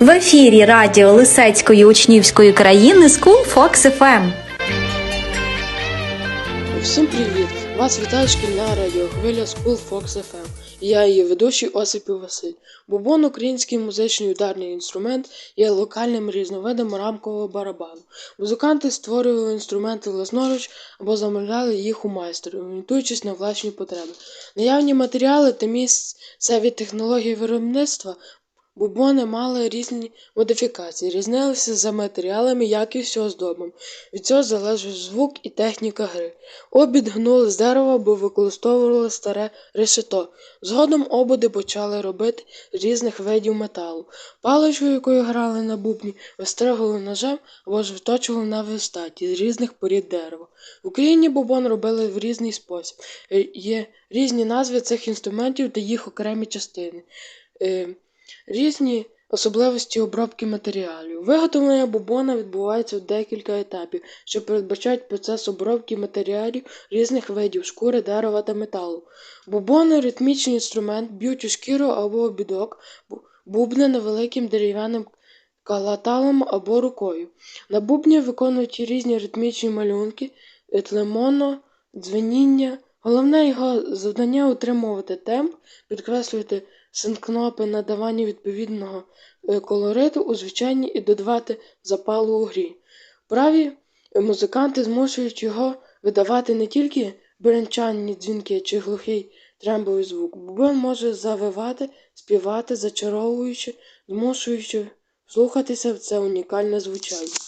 В ефірі радіо Лисецької учнівської країни School Fox FM. Всім привіт! Вас вітає шкільна радіохвиля School Fox FM. Я її ведучий Осипів Василь. Бубон український музичний ударний інструмент є локальним різновидом рамкового барабану. Музиканти створювали інструменти власноруч або замовляли їх у майстерів, орієнтуючись на власні потреби. Наявні матеріали та місцеві технології виробництва Бубони мали різні модифікації, різнилися за матеріалами, якістю оздобом. Від цього залежить звук і техніка гри. Обід гнули з дерева або використовували старе решето. Згодом ободи почали робити різних видів металу. Паличку, якою грали на бубні, вистригували ножем або ж виточували на верстаті з різних порід дерева. В Україні бубон робили в різний спосіб. Е, Є різні назви цих інструментів та їх окремі частини. Різні особливості обробки матеріалів. Виготовлення бубона відбувається в декілька етапів, що передбачають процес обробки матеріалів різних видів шкури, дерева та металу. Бубони ритмічний інструмент, б'ють у шкіру або обідок, бу- бубни невеликим дерев'яним калаталом або рукою. На бубні виконують різні ритмічні малюнки, е, тлемоно, дзвеніння. Головне його завдання утримувати темп, підкреслювати синкнопи, надавання відповідного е, колориту у звучанні і додавати запалу у грі. Праві е, музиканти змушують його видавати не тільки бренчанні дзвінки чи глухий трембовий звук. Бубон може завивати, співати, зачаровуючи, змушуючи слухатися в це унікальне звучання.